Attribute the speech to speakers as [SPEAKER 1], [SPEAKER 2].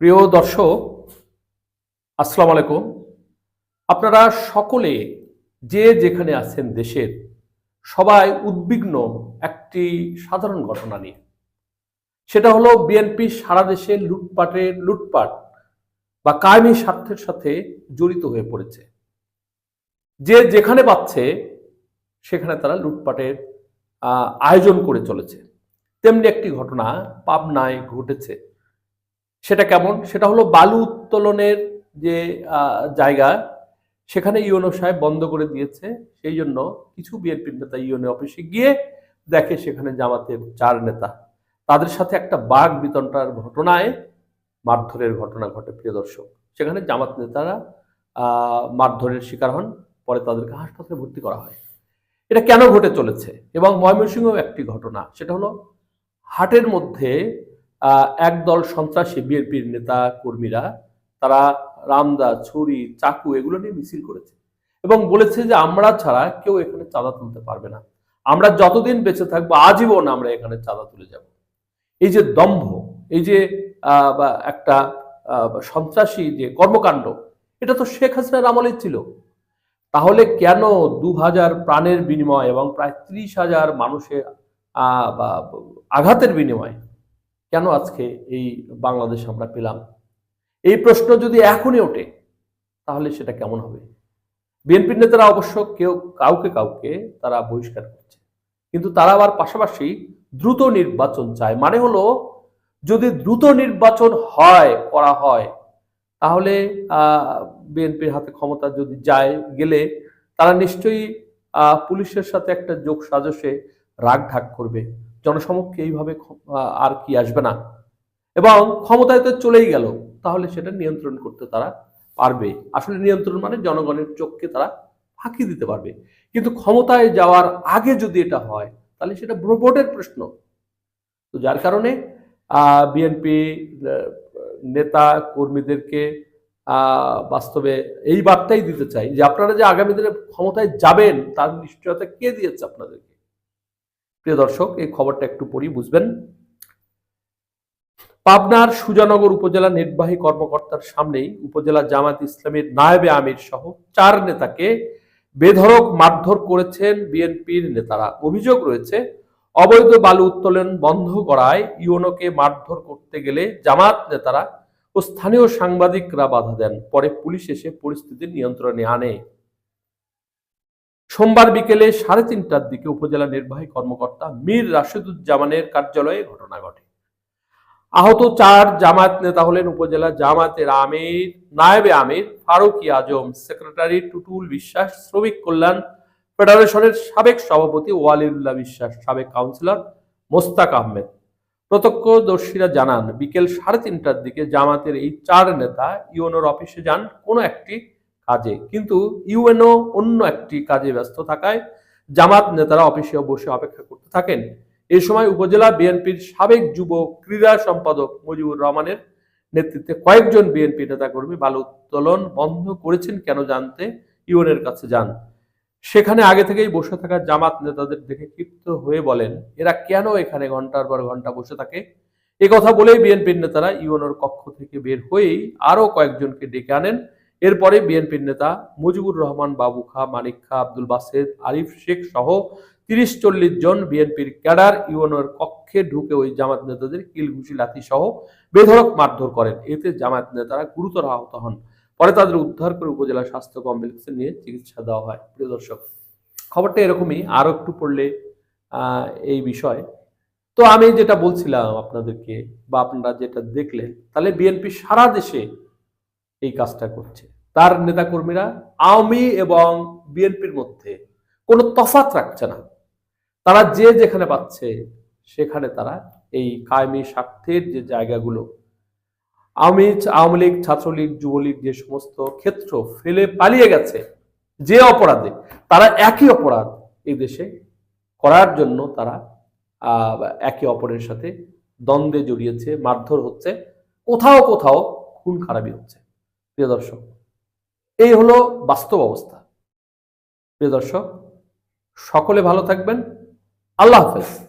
[SPEAKER 1] প্রিয় দর্শক, আসসালামু আলাইকুম। আপনারা সকলে যে যেখানে আছেন দেশের সবাই উদ্বিগ্ন একটি সাধারণ ঘটনা নিয়ে। সেটা হলো বিএনপি সারা দেশে লুটপাটের লুটপাট বা কায়েমি স্বার্থের সাথে জড়িত হয়ে পড়েছে। যে যেখানে পাচ্ছে, সেখানে তারা লুটপাটের আয়োজন করে চলেছে। তেমনি একটি ঘটনা পাবনায় ঘটেছে। সেটা কেমন? সেটা হলো বালু উত্তোলনের যে জায়গা, সেখানে ইউনো সাহেব বন্ধ করে দিয়েছে। সেই জন্য কিছু বিএনপির নেতা ইউনো অফিসে গিয়ে দেখে সেখানে জামাতের চার নেতা। তাদের সাথে একটা বাঘ বিতনটার ঘটনায় মারধরের ঘটনা ঘটে, প্রিয় দর্শক। সেখানে জামাত নেতারা মারধরের শিকার হন, পরে তাদেরকে হাসপাতালে ভর্তি করা হয়। এটা কেন ঘটে চলেছে? এবং ময়মনসিংহেও একটি ঘটনা, সেটা হলো হাটের মধ্যে একদল সন্ত্রাসী বিএনপির নেতা কর্মীরা, তারা রামদা, ছুরি, চাকু এগুলো নিয়ে মিছিল করেছে এবং বলেছে যে আমরা ছাড়া কেউ এখানে চাঁদা তুলতে পারবে না। আমরা যতদিন বেঁচে থাকব, আজীবন আমরা এখানে চাঁদা তুলে যাব। এই যে দম্ভ, এই যে একটা সন্ত্রাসী যে কর্মকাণ্ড, এটা তো শেখ হাসিনার আমলের ছিল। তাহলে কেন দু হাজার প্রাণের বিনিময় এবং প্রায় ত্রিশ হাজার মানুষের আঘাতের বিনিময় কেন আজকে এই বাংলাদেশ আমরা পেলাম? এই প্রশ্ন যদি এখনই ওঠে, তাহলে সেটা কেমন হবে? বিএনপির নেতারা অবশ্য কেউ, কাউকে কাউকে তারা বহিষ্কার করছে। কিন্তু তারা আবার পাশাপাশি দ্রুত নির্বাচন চায়। মানে হলো, যদি দ্রুত নির্বাচন হয়, করা হয়, তাহলে বিএনপির হাতে ক্ষমতা যদি যায়, গেলে তারা নিশ্চয়ই পুলিশের সাথে একটা যোগ সাজসে রাগ ঢাক করবে। জনসমক্ষে এইভাবে আর কি আসবে না। এবং ক্ষমতায় তো চলেই গেল, তাহলে সেটা নিয়ন্ত্রণ করতে তারা পারবে। আসলে নিয়ন্ত্রণ মানে জনগণের চোখকে তারা ফাঁকি দিতে পারবে। কিন্তু ক্ষমতায় যাওয়ার আগে যদি এটা হয়, তাহলে সেটা ভোটের প্রশ্ন। তো যার কারণে বিএনপি নেতা কর্মীদেরকে বাস্তবে এই বার্তাই দিতে চাই যে আপনারা যে আগামী দিনে ক্ষমতায় যাবেন, তার নিশ্চয়তা কে দিয়েছে আপনাদেরকে? প্রিয় দর্শক, এই খবরটা একটু পড়ি বুঝবেন। পাবনার সুজানগর উপজেলা নির্বাহী কর্মকর্তার সামনেই উপজেলা জামাত ইসলামের নায়েবে আমির সহ চার নেতাকে বেধড়ক মারধর করেছেন বিএনপির নেতারা। অভিযোগ রয়েছে, অবৈধ বালু উত্তোলন বন্ধ করায় ইউনোকে মারধর করতে গেলে জামাত নেতারা ও স্থানীয় সাংবাদিকরা বাধা দেন। পরে পুলিশ এসে পরিস্থিতি নিয়ন্ত্রণে আনে। সোমবার বিকেলে সাড়ে তিনটার দিকে উপজেলা নির্বাহী কর্মকর্তা মীর রাশেদুজ্জামানের কার্যালয়ে ঘটনা ঘটে। আহত চার জামায়াত নেতা হলেন উপজেলা জামাতের আমির, নায়েবে আমির, ফারুকি আজম, সেক্রেটারি টুটুল বিশ্বাস, শ্রমিক কল্যাণ ফেডারেশনের সাবেক সভাপতি ওয়ালিউল্লাহ বিশ্বাস, সাবেক কাউন্সিলর মোস্তাক আহমেদ। প্রত্যক্ষদর্শীরা জানান, বিকেল সাড়ে তিনটার দিকে জামাতের এই চার নেতা ইউএনওর অফিসে যান। কোনো একটি কাজে। কিন্তু ইউএনও অন্য একটি কাজে ব্যস্ত থাকায় জামাত নেতারা অফিসে বসে অপেক্ষা করতে থাকেন। এ সময় উপজেলা বিএনপির সাবেক যুব ক্রীড়া সম্পাদক মুজিবুর রহমানের নেতৃত্বে কয়েকজন বিএনপি নেতাকর্মী বালু উত্তোলন বন্ধ করেছেন কেন জানতে ইউএনের কাছে যান। সেখানে আগে থেকেই বসে থাকা জামাত নেতাদের দেখে ক্ষিপ্ত হয়ে বলেন, এরা কেন এখানে ঘণ্টার পর ঘণ্টা বসে থাকে? এ কথা বলেই বিএনপির নেতারা ইউএনওর কক্ষ থেকে বের হয়েই আরও কয়েকজনকে ডেকে আনেন। এরপরে বিএনপির নেতা মুজিবুর রহমান, বাবু খা, মানিক খা, আব্দুল বাসেদ, আরিফ শেখ সহ তিরিশ চল্লিশ জন বিএনপির ক্যাডার ইউএনওর কক্ষে ঢুকে ওই জামাত নেতাদের কিলঘুষি লাথি সহ বেধড়ক মারধর করেন। এতে জামাত নেতারা গুরুতর আহত হন। পরে তাদের উদ্ধার করে উপজেলা স্বাস্থ্য কমপ্লেক্সে নিয়ে চিকিৎসা দেওয়া হয়। প্রিয় দর্শক, খবরটা এরকমই। আরও একটু পড়লে এই বিষয়। তো আমি যেটা বলছিলাম আপনাদেরকে বা আপনারা যেটা দেখলেন, তাহলে বিএনপি সারা দেশে এই কাজটা করছে। তার নেতাকর্মীরা আওয়ামী এবং বিএনপির মধ্যে কোনো তফাৎ রাখছে না। তারা যে যেখানে পাচ্ছে, সেখানে তারা এই কায়েমি স্বার্থের যে জায়গাগুলো, আওয়ামী আওয়ামী লীগ, ছাত্রলীগ, যুবলীগ যে সমস্ত ক্ষেত্র ফেলে পালিয়ে গেছে, যে অপরাধে তারা একই অপরাধ এই দেশে করার জন্য তারা একে অপরের সাথে দ্বন্দ্বে জড়িয়েছে, মারধর হচ্ছে, কোথাও কোথাও খুন খারাপি হচ্ছে। প্রিয় দর্শক এই হলো বাস্তব অবস্থা। প্রিয় দর্শক সকলে ভালো থাকবেন। আল্লাহ হাফেজ।